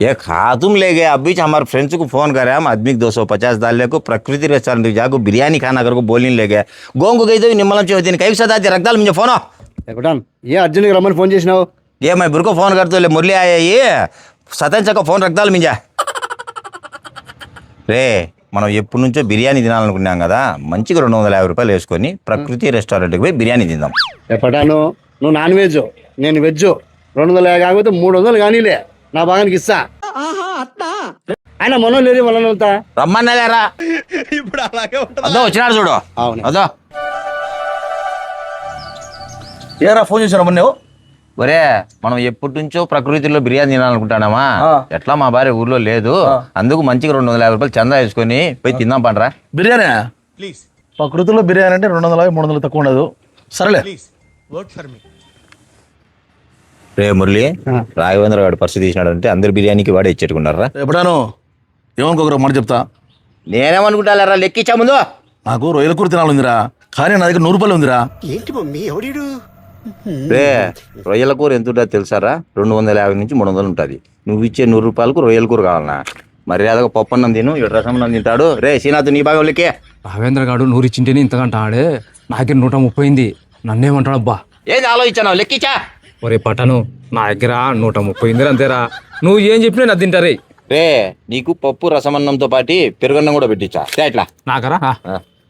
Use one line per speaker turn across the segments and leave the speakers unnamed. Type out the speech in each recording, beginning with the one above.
ये खा तुम ले गए अभी हमारे फ्रेंड्स को फोन करे हम आदमी दो सौ पचास डाल को प्रकृति रेस्टोरेंट जाको बिरयानी खाना कर को बोलने ले गए गोंग गई तो निम्मलम चौथी कई सदा रख डाल मुझे फोन
ఎక్కడాన్ ఏ అర్జెంట్గా రమ్మని ఫోన్ చేసినావు
ये मैं बुर को फोन करते ले मुरली आया ये సతన్ చక్క ఫోన్ రక్తాలు మింజా రే మనం ఎప్పటి నుంచో బిర్యానీ తినాలనుకున్నాం కదా మంచిగా రెండు వందల యాభై రూపాయలు వేసుకొని ప్రకృతి రెస్టారెంట్కి పోయి బిర్యానీ తిందాం
ఎప్పటాను నువ్వు నాన్ వెజ్ నేను వెజ్ రెండు వందలు కాకపోతే మూడు వందలు కానీలే నా భాగానికి ఇస్తా. ఆయన మనం లేదు వాళ్ళంతా
రమ్మన్నలేరా? అదో వచ్చినాడు చూడు.
అవును.
అదో.
ఏరా ఫోన్ చేశారు నువ్వు
ఒరే మనం ఎప్పటి నుంచో ప్రకృతిలో బిర్యానీ తినాలనుకుంటానామా
ఆ.
ఎట్లా మా భార్య ఊర్లో లేదు. అందుకు మంచిగా రెండు వందల యాభై రూపాయలు చందా వేసుకొని పోయి తిందాం పండ్రా.
బిర్యానీ? ప్రకృతిలో బిర్యానీ అంటే రెండు వందల మూడు వందలు తక్కువ ఉండదు. సరేలే.
రే మురళి రాఘవేంద్ర వాడు పర్సు తీసినాడు అంటే అందరు బిర్యానీకి వాడే ఇచ్చేట్టుకున్నారా?
ఎప్పుడాను? ఏమనుకోకరా మాట చెప్తా.
నేనేమనుకుంటారా లెక్కిచ్చా ముందు?
నాకు రొయ్యల కూర తినాలందిరా కానీ నా దగ్గర నూరు రూపాయలు ఉందిరా.
రే రొయ్యల కూర ఎంత ఉంటుందో తెలుసారా? రెండు వందల యాభై నుంచి మూడు వందలు ఉంటుంది. నువ్వు ఇచ్చే నూరు రూపాయలకు రొయ్యల కూర కావాలన్నా మర్యాదగా పప్పు అన్నం తిను ఇటు రసం అన్నం తింటాడు. రే శ్రీనాథ్ నీ బాగా లెక్కే
రావేంద్ర గాడు నూరు ఇచ్చింటేనే ఇంతకంట ఆడే. నాకే నూట ముప్పై నన్నేమంటాడు అబ్బా?
ఏది ఆలోచించావు లెక్కిచ్చా?
ఒరే పట్టను నా దగ్గర నూట ముప్పై అయింది అంతేరా. నువ్వు ఏం చెప్పినా నా తింటారే.
రే నీకు పప్పు రసమన్నంతో పాటి పెరుగన్నం కూడా పెట్టించా తే ఇట్లా.
నాకరా.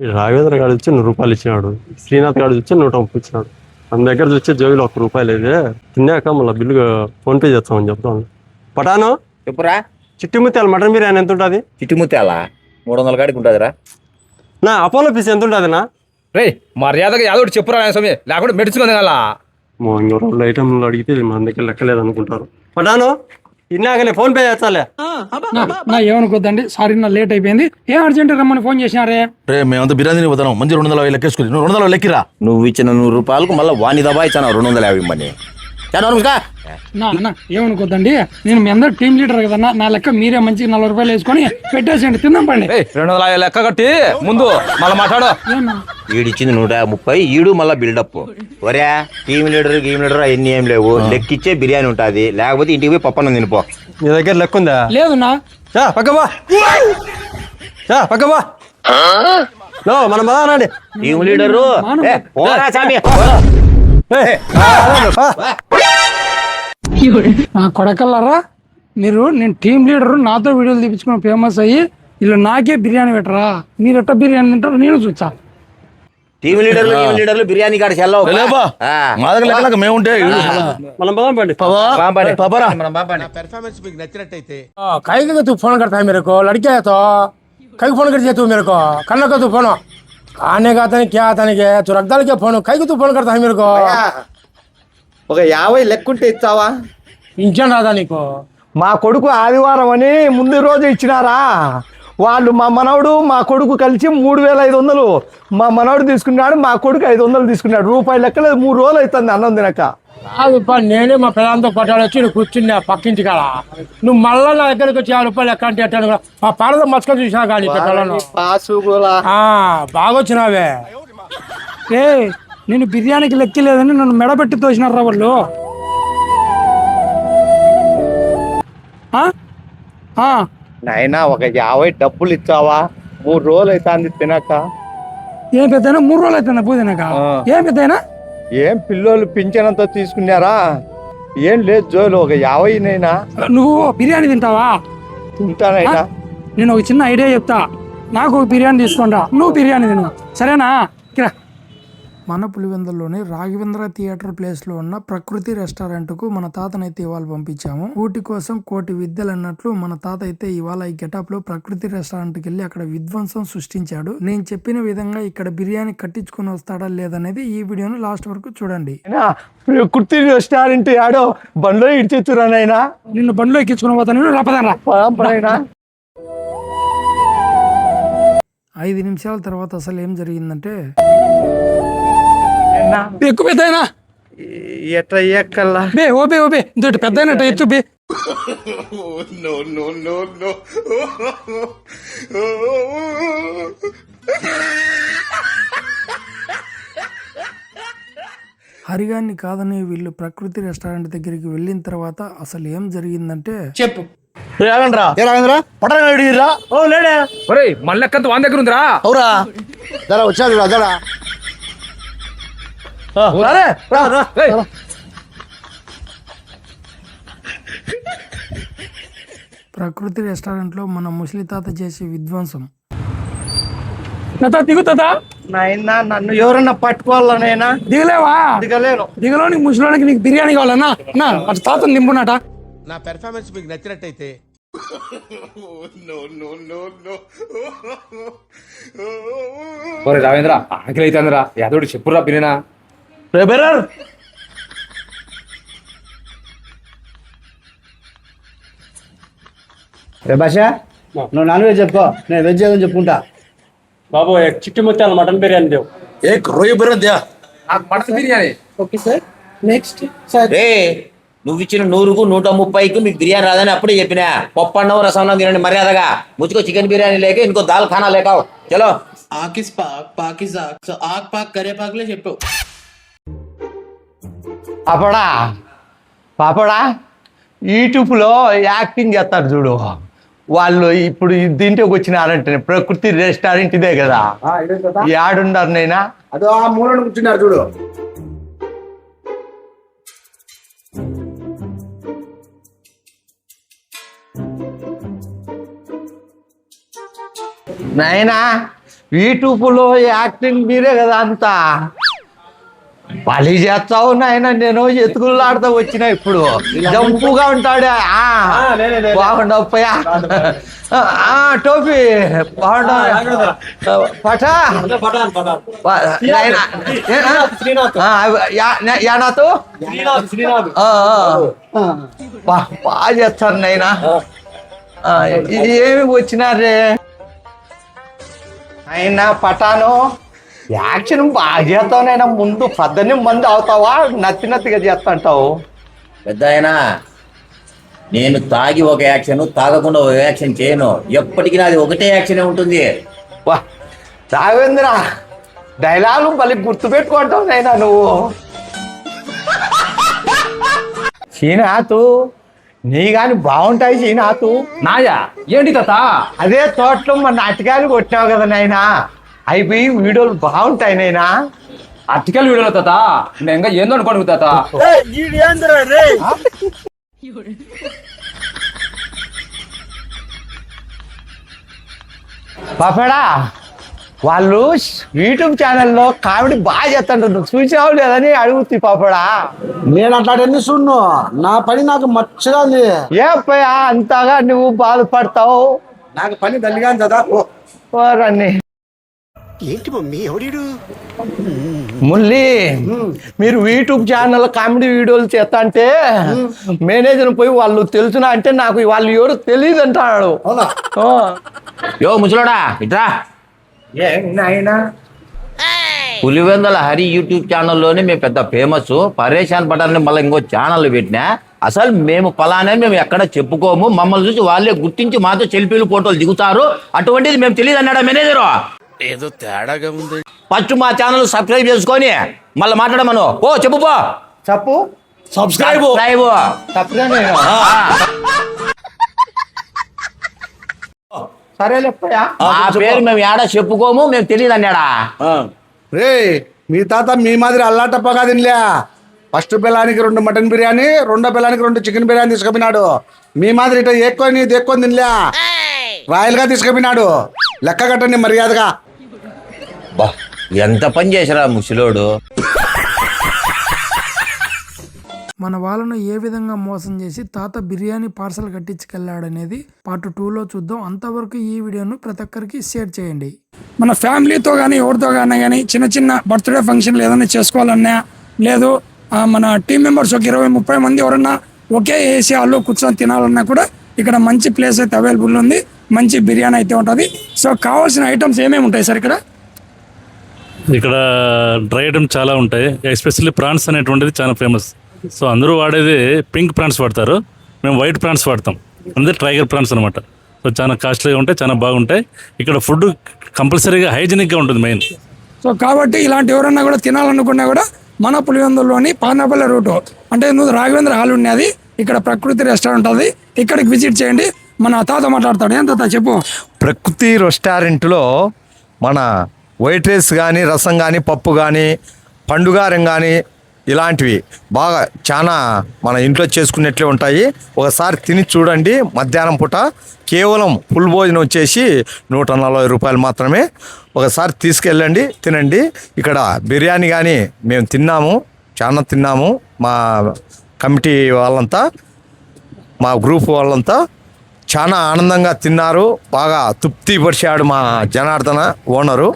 రాఘవేంద్ర గారు వచ్చి నూరు రూపాయలు ఇచ్చినాడు. శ్రీనాథ్ గారు వచ్చి నూట ముప్పై ఇచ్చినాడు. మన దగ్గర వచ్చే జోబిలో ఒక రూపాయలు అయితే తిన్నాక మళ్ళీ బిల్లు ఫోన్ పే చేస్తామని చెప్తాను పటాను
చెప్పురా.
చిట్టిముత్యాల మటన్ బిర్యానీ ఎంత ఉంటుంది?
చిట్టుముత్యాల? మూడు వందల కాడికి ఉంటుందిరా.
నా అపోలో పీస్ ఎంత ఉంటుంది నా?
రే మర్యాదగా యాదో ఒకటి చెప్పురా స్వామి. లేకుండా మెడుచుకుంది కదా
రెండు ఐటమ్లు అడిగితే మన దగ్గర లెక్కలేదు అనుకుంటారు పటాను ఇన్నాకనే ఫోన్ పే చేస్తాలే.
నా నా ఏమనుకోద్దండి? సారీ నా లేట్ అయిపోయింది. ఏం అర్జెంట్ రమ్మని ఫోన్ చేసినారే?
రే మేమంతా బిర్యానీ పోతాం. మంచి రెండు వందల యాభై లెక్కేసుకుని. నువ్వు రెండు వందల లెక్కిరా.
నువ్వు ఇచ్చిన నూరు రూపాయలకు మళ్ళీ వాణి దబా ఇచ్చాను రెండు వందల యాభై
నా ఏమనుకోద్దండి? నేను మీ అందరు టీం లీడర్ కదన్నా. నా లెక్క మీరే మంచి నలభై రూపాయలు వేసుకొని పెట్టేసేయండి తిందాం పండి.
ఏయ్ రెండు వందల యాభై లెక్క కట్టి ముందు మళ్ళీ మాట్లాడు.
ఈడిచ్చింది నూట ముప్పై ఈడు మళ్ళీ బిల్డప్ ఒరే టీమ్ లీడర్ గీమ్ లీడర్ అవన్నీ ఏం లేవు. లెక్కిచ్చే బిర్యానీ ఉంటుంది. లేకపోతే ఇంటికి పోయి పప్పన్నం తినిపో.
నీ దగ్గర లెక్క ఉందా?
లేదునా
చా పక్కబా చా పక్కబా లో మనం బదానండి
టీమ్ లీడరు ఏ, పోరా సామి.
నా కొడకల్లారా? మీరు నేను టీమ్ లీడరు నాతో వీడియోలు తీపించుకుని ఫేమస్ అయ్యి ఇలా నాకే బిర్యానీ పెట్టరా? మీరు ఎట్ట బిర్యానీ తింటారు నేను చూసా
టీమ్ బిర్యానీ
తూ ఫోన్ కడతా మీరు లడికే తో. కైకి ఫోన్ కడితే తూ మేరకు. కళ్ళకు తూ ఫోన్ ఆనే కాతని క్యా అతనికి తు రక్తాలకే ఫోన్ కైకి తూ ఫోన్ కడతా మీరు
ఒక యాభై లెక్కుంటే ఇస్తావా
పింఛన్ రాదా నీకు?
మా కొడుకు ఆదివారం అని ముందు రోజు ఇచ్చినారా? వాళ్ళు మా మనవడు మా కొడుకు కలిసి మూడు వేల ఐదు వందలు మా మనవడు తీసుకున్నాడు మా కొడుకు ఐదు వందలు తీసుకున్నాడు. రూపాయి లెక్కలేదు మూడు రోజులు అవుతుంది అన్నం తినక.
అది నేనే మా పిల్లలతో పట్టాడు వచ్చి నువ్వు కూర్చున్నా పక్కించి కదా నువ్వు మళ్ళా నా దగ్గరకు వచ్చి ఆ రూపాయలు ఎక్కడ అంటే మా పాడద మచ్చక చూసినా కానీ బాగా వచ్చినావే.
ఏ నేను బిర్యానీకి లెక్కలేదని నన్ను మెడబెట్టి తోసినారా వాళ్ళు?
నాయనా ఒక యాభై డబ్బులు ఇచ్చావా? మూడు రోజులు అవుతుంది తినక.
ఏం పెద్దయినా? మూడు రోజులు అవుతుందా పూదినాక ఏం పెద్దయినా?
ఏం పిల్లోళ్ళు పింఛనంతో తీసుకున్నారా? ఏం లేదు జోలు ఒక యాభై నైనా
నువ్వు బిర్యానీ తింటావా?
తింటానైనా
నేను ఒక చిన్న ఐడియా చెప్తా. నాకు ఒక బిర్యానీ తీసుకుంటా నువ్వు బిర్యానీ తిను. సరేనా? కిరా. మన పులివెందుల్లోని రాఘవేంద్ర థియేటర్ ప్లేస్లో ఉన్న ప్రకృతి రెస్టారెంట్కు మన తాతనైతే ఇవాళ పంపించాము. కూటి కోసం కోటి విద్యలు అన్నట్లు మన తాత అయితే ఇవాళ ఈ గెటప్లో ప్రకృతి రెస్టారెంట్కి వెళ్ళి అక్కడ విధ్వంసం సృష్టించాడు. నేను చెప్పిన విధంగా ఇక్కడ బిర్యానీ కట్టించుకొని వస్తాడా లేదనేది ఈ వీడియోను లాస్ట్ వరకు చూడండి.
ప్రకృతి రెస్టారెంట్ ఆడో బండ్లో ఇడిచిచ్చురానైనా
నిన్ను బండిలో ఎక్కించుకుని పోతాను. ఐదు నిమిషాల తర్వాత అసలు ఏం జరిగిందంటే ఎక్కువ పెద్దయినా?
ఎట్లా ఎక్కల్లా
బే ఓ బే ఓ బే ఇంతటి పెద్ద ఎత్తు బే. హరిగాన్ని కాదని వీళ్ళు ప్రకృతి రెస్టారెంట్ దగ్గరికి వెళ్ళిన తర్వాత అసలు ఏం జరిగిందంటే
చెప్పు.
ఆగండ్రా.
ఏ రావేంద్ర
పట్టణ అడిగిరా
ఓ లేడే.
ఒరే మళ్ళెక్కంత వాన్ దగ్గర ఉందిరా?
అవురా. జరా వచ్చాడు చూడు అదరా
ప్రకృతి రెస్టారెంట్లో మన ముసలి తాత చేసే విధ్వంసం.
తాత దిగు తాత.
నాయనా నన్ను ఎవరన్నా పట్టుకోవాలనైనా
దిగలేవా?
దిగలేను.
దిగలోనికి ముసలోనికి నీకు బిర్యానీ కావాలన్నా అన్నా అటు తాత నింపునట.
నా పెర్ఫార్మెన్స్ మీకు నచ్చినట్టయితే.
రావేంద్ర ఆకలి అవుతుందిరా యాదోడు చెప్పురా బిర్యానా
రే బెరర్!
ఏ భాష నువ్వు నాన్ వెజ్ చెప్పుకో నేను వెజ్ ఏదో చెప్పుకుంటా.
బాబు ఎక్ చిట్టి ముత్యాల మటన్ బిర్యానీ దేవు.
ఏ రొయ్య బిర్ర దే
నాకు mutton biryani.
Okay sir. Next
రే నువ్వు ఇచ్చిన నూరుకు నూట ముప్పైకి మీకు బిర్యానీ రాదని అప్పుడే చెప్పినా. పప్పు అన్నం రసం తినండి మర్యాదగా. ముచ్చుకో చికెన్ బిర్యానీ లేక ఇంకో దాల్ ఖానా లేకావు చలో.
ఆకిస్ పాక్ పాకిజాక్ సో ఆక్ పాక్ కరే పాక్లే చెప్పు.
పాపడా పాపడా యూట్యూబ్లో యాక్టింగ్ చేస్తారు చూడు. వాళ్ళు ఇప్పుడు దీంట్లోకి వచ్చినారంటే ప్రకృతి రెస్టారెంట్ ఇదే కదా. యాడుండారు నైనా?
అదో ఆ మూలను కూర్చున్నారు చూడు.
నాయనా యూట్యూబ్లో యాక్టింగ్ మీరే కదా అంతా. పని చేస్తావు నాయన నేను ఎతుకులాడుతూ వచ్చిన ఇప్పుడు. జంపుగా ఉంటాడు. బాగుండవు పోయా టోపీ బాగుండవు? పటా. యానాతో బాగా చేస్తారు నాయనా ఇది ఏమి వచ్చినారే అయినా పటాను. యాక్షన్ బాగా చేస్తావునైనా ముందు పద్దెని మంది అవుతావా? నత్తి నత్తిగా చేస్తుంటావు.
పెద్ద అయినా నేను తాగి ఒక యాక్షన్ తాగకుండా ఒక యాక్షన్ చేయను. ఎప్పటికీ నాది ఒకటే యాక్షనే ఉంటుంది.
వా రావేంద్ర డైలాగు మళ్ళీ గుర్తుపెట్టుకుంటావు నైనా నువ్వు. శ్రీనాథు నీ కానీ బాగుంటాయి శ్రీనాథు.
నాయా ఏంటి తాత?
అదే తోటలో మన నాటకాలు కొట్టినావు కదా నాయనా. అయిపోయి వీడియోలు బాగుంటాయి నైనా?
అర్టికల్ వీడియోలో తాత. నేను ఇంకా ఏందో అనుకోను తాత.
పాపడా వాళ్ళు యూట్యూబ్ ఛానల్లో కామెడీ బాగా చేస్తుంటారు. నువ్వు చూసావు లేదని అడుగుతుంది పాపడా.
నేను అట్లాంటి చూడు నా పని నాకు మచ్చగా ఉంది
ఏ అంతగా నువ్వు బాధపడతావు?
నాకు పని దల్లిగా ఉంది కదా ఓ,
ఏంటి మమ్మీ? ఎవడీడు
ముల్లి మీరు యూట్యూబ్ ఛానల్ కామెడీ వీడియోలు చేస్తా అంటే మేనేజర్ పోయి వాళ్ళు తెలుసునా అంటే నాకు వాళ్ళు ఎవరు తెలియదు అంటాడు.
యో ముసలోడా ఇట్రా. పులివెందల హరి యూట్యూబ్ ఛానల్లోనే మేము పెద్ద ఫేమస్. పరేషాన్ పటాన్ని మళ్ళీ ఇంకో ఛానల్ పెట్టినా. అసలు మేము పలానే మేము ఎక్కడ చెప్పుకోము. మమ్మల్ని చూసి వాళ్ళే గుర్తించి మాతో సెల్ఫీలు ఫోటోలు దిగుతారు. అటువంటిది మేము తెలియదు అన్నాడా మేనేజరు?
ఏదో తేడాగా ఉంది.
ఫస్ట్ మా ఛానల్ సబ్స్క్రైబ్ చేసుకొని మళ్ళీ మాట్లాడమను. ఓ చెప్పు పో.
చెప్పు.
సబ్స్క్రైబ్.
సబ్స్క్రైబ్
తప్పగా నేను సరే లేకపోయా?
మా పేరు మేము ఏడా చెప్పుకోము మేము తెలియదు అన్నాడా?
రే మీ తాత మీ మాదిరి అల్లాటప్పగా తినలే. ఫస్ట్ పిల్లానికి రెండు మటన్ బిర్యానీ రెండో పిల్లానికి రెండు చికెన్ బిర్యానీ తీసుకుపోయినాడు. మీ మాదిరి ఇట ఎక్కువ ఎక్కువ తినలే. రాయల్గా తీసుకుపోయినాడు. లెక్క కట్టండి మర్యాదగా.
బా ఎంత పని చేసిరా ముసలోడు?
మన వాళ్ళను ఏ విధంగా మోసం చేసి తాత బిర్యానీ పార్సల్ కట్టించుకెళ్ళాడనేది పార్ట్ టూలో చూద్దాం. అంతవరకు ఈ వీడియోను ప్రతి ఒక్కరికి షేర్ చేయండి. మన ఫ్యామిలీతో కానీ ఎవరితో కానీ కానీ చిన్న చిన్న బర్త్డే ఫంక్షన్లు ఏదైనా చేసుకోవాలన్నా లేదు ఆ, మన టీం మెంబర్స్ ఒక ఇరవై ముప్పై మంది ఎవరన్నా ఒకే ఏసీ హాల్లో కూర్చొని తినాలన్నా కూడా ఇక్కడ మంచి ప్లేస్ అయితే అవైలబుల్ ఉంది. మంచి బిర్యానీ అయితే ఉంటుంది. సో కావాల్సిన ఐటమ్స్ ఏమేమి ఉంటాయి సార్ ఇక్కడ?
ఇక్కడ డ్రై ఐటమ్ చాలా ఉంటాయి. ఎస్పెషల్లీ ప్రాన్స్ అనేటువంటిది చాలా ఫేమస్. సో అందరూ వాడేది పింక్ ప్రాన్స్ వాడతారు. మేము వైట్ ప్రాన్స్ వాడతాం. అందరు టైగర్ ప్రాన్స్ అనమాట సో చాలా కాస్ట్లీగా ఉంటాయి చాలా బాగుంటాయి. ఇక్కడ ఫుడ్ కంపల్సరీగా హైజీనిక్గా ఉంటుంది మెయిన్.
సో కాబట్టి ఇలాంటి ఎవరన్నా కూడా తినాలనుకున్నా కూడా మన పులివెందులోని పానపల్లి రూటు. అంటే నువ్వు రాఘవేంద్ర హాల్ ఉన్నది ఇక్కడ ప్రకృతి రెస్టారెంట్ అది. ఇక్కడికి విజిట్ చేయండి. మన తాత మాట్లాడతాడు. ఏం తాత చెప్పు.
ప్రకృతి రెస్టారెంట్లో మన వైట్ రైస్ కానీ రసం కానీ పప్పు కానీ పండుగారం కానీ ఇలాంటివి బాగా చాలా మన ఇంట్లో చేసుకున్నట్లే ఉంటాయి. ఒకసారి తిని చూడండి మధ్యాహ్నం పూట. కేవలం ఫుల్ భోజనం వచ్చేసి నూట నలభై రూపాయలు మాత్రమే. ఒకసారి తీసుకెళ్ళండి తినండి. ఇక్కడ బిర్యానీ కానీ మేము తిన్నాము చాలా తిన్నాము. మా కమిటీ వాళ్ళంతా మా గ్రూప్ వాళ్ళంతా చాలా ఆనందంగా తిన్నారు. బాగా తృప్తి పరిచాడు మా జనార్దన ఓనరు.